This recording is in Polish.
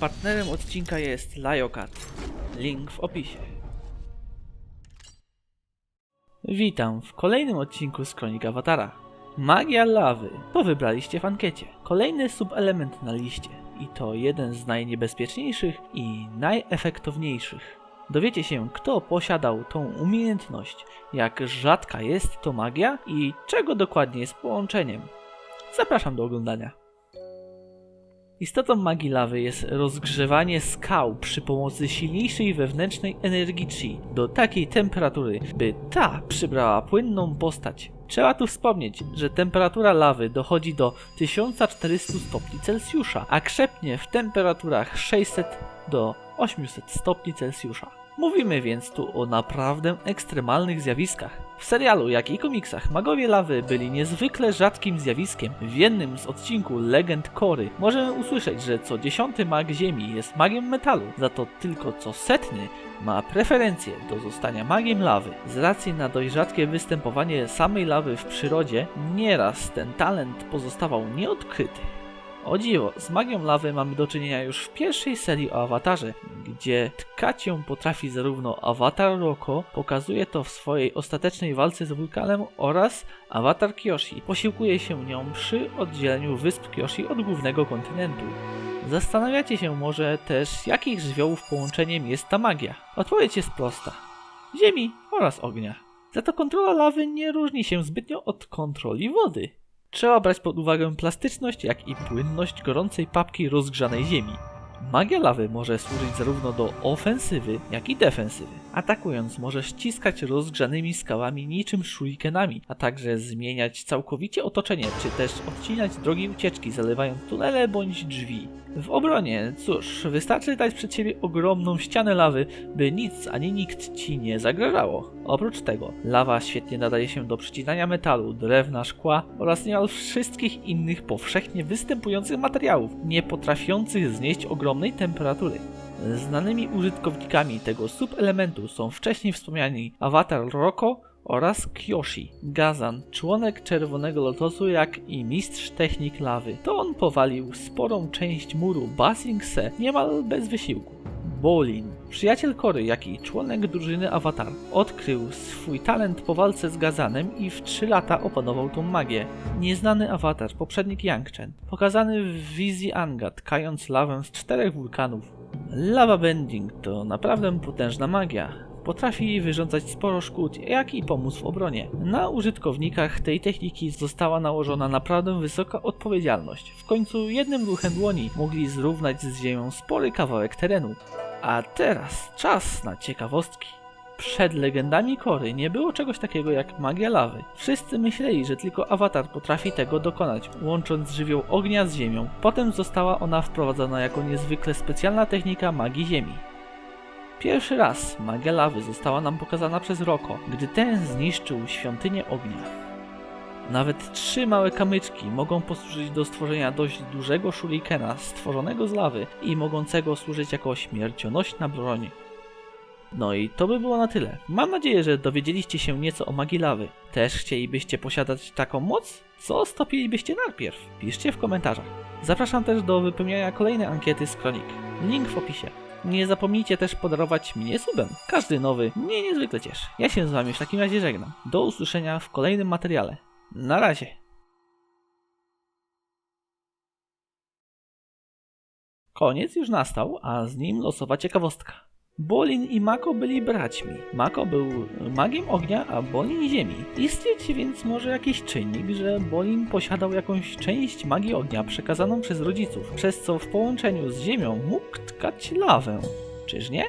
Partnerem odcinka jest Liokat. Link w opisie. Witam w kolejnym odcinku z Kronik Awatara. Magia lawy. To wybraliście w ankiecie. Kolejny subelement na liście. I to jeden z najniebezpieczniejszych i najefektowniejszych. Dowiecie się, kto posiadał tą umiejętność, jak rzadka jest to magia i czego dokładnie jest połączeniem. Zapraszam do oglądania. Istotą magii lawy jest rozgrzewanie skał przy pomocy silniejszej wewnętrznej energii chi do takiej temperatury, by ta przybrała płynną postać. Trzeba tu wspomnieć, że temperatura lawy dochodzi do 1400 stopni Celsjusza, a krzepnie w temperaturach 600 do 800 stopni Celsjusza. Mówimy więc tu o naprawdę ekstremalnych zjawiskach. W serialu, jak i komiksach, magowie lawy byli niezwykle rzadkim zjawiskiem. W jednym z odcinków Legend Kory możemy usłyszeć, że co dziesiąty mag ziemi jest magiem metalu, za to tylko co setny ma preferencję do zostania magiem lawy. Z racji na dość rzadkie występowanie samej lawy w przyrodzie, nieraz ten talent pozostawał nieodkryty. O dziwo, z magią lawy mamy do czynienia już w pierwszej serii o awatarze, gdzie tkać ją potrafi zarówno awatar Roko, pokazuje to w swojej ostatecznej walce z wulkanem oraz awatar Kyoshi. Posiłkuje się nią przy oddzieleniu wysp Kyoshi od głównego kontynentu. Zastanawiacie się może też, jakich żywiołów połączeniem jest ta magia? Odpowiedź jest prosta. Ziemi oraz ognia. Za to kontrola lawy nie różni się zbytnio od kontroli wody. Trzeba brać pod uwagę plastyczność, jak i płynność gorącej papki rozgrzanej ziemi. Magia lawy może służyć zarówno do ofensywy, jak i defensywy. Atakując może ściskać rozgrzanymi skałami niczym shurikenami, a także zmieniać całkowicie otoczenie, czy też odcinać drogi ucieczki, zalewając tunele bądź drzwi. W obronie, cóż, wystarczy dać przed siebie ogromną ścianę lawy, by nic ani nikt ci nie zagrażało. Oprócz tego, lawa świetnie nadaje się do przycinania metalu, drewna, szkła oraz niemal wszystkich innych powszechnie występujących materiałów, nie potrafiących znieść ogromnej temperatury. Znanymi użytkownikami tego subelementu są wcześniej wspomniani awatar Roko oraz Kyoshi, Gazan, członek Czerwonego Lotosu jak i mistrz technik lawy. To on powalił sporą część muru Basing Se niemal bez wysiłku. Bolin, przyjaciel Kory, jak i członek drużyny Avatar, odkrył swój talent po walce z Gazanem i w 3 lata opanował tą magię. Nieznany awatar, poprzednik Yangchen, pokazany w wizji Anga, tkając lawę z czterech wulkanów. Lava Bending to naprawdę potężna magia. Potrafi wyrządzać sporo szkód, jak i pomóc w obronie. Na użytkownikach tej techniki została nałożona naprawdę wysoka odpowiedzialność. W końcu jednym ruchem dłoni mogli zrównać z ziemią spory kawałek terenu. A teraz czas na ciekawostki. Przed legendami Kory nie było czegoś takiego jak magia lawy. Wszyscy myśleli, że tylko awatar potrafi tego dokonać, łącząc żywioł ognia z ziemią. Potem została ona wprowadzona jako niezwykle specjalna technika magii ziemi. Pierwszy raz magia lawy została nam pokazana przez Roko, gdy ten zniszczył świątynię ognia. Nawet trzy małe kamyczki mogą posłużyć do stworzenia dość dużego shurikena stworzonego z lawy i mogącego służyć jako śmiercionośna broń. No i to by było na tyle. Mam nadzieję, że dowiedzieliście się nieco o magii lawy. Też chcielibyście posiadać taką moc? Co stopilibyście najpierw? Piszcie w komentarzach. Zapraszam też do wypełniania kolejnej ankiety z kronik. Link w opisie. Nie zapomnijcie też podarować mnie subem. Każdy nowy mnie niezwykle cieszy. Ja się z wami w takim razie żegnam. Do usłyszenia w kolejnym materiale. Na razie. Koniec już nastał, a z nim losowa ciekawostka. Bolin i Mako byli braćmi. Mako był magiem ognia, a Bolin ziemi. Istnieć więc może jakiś czynnik, że Bolin posiadał jakąś część magii ognia przekazaną przez rodziców, przez co w połączeniu z ziemią mógł tkać lawę. Czyż nie?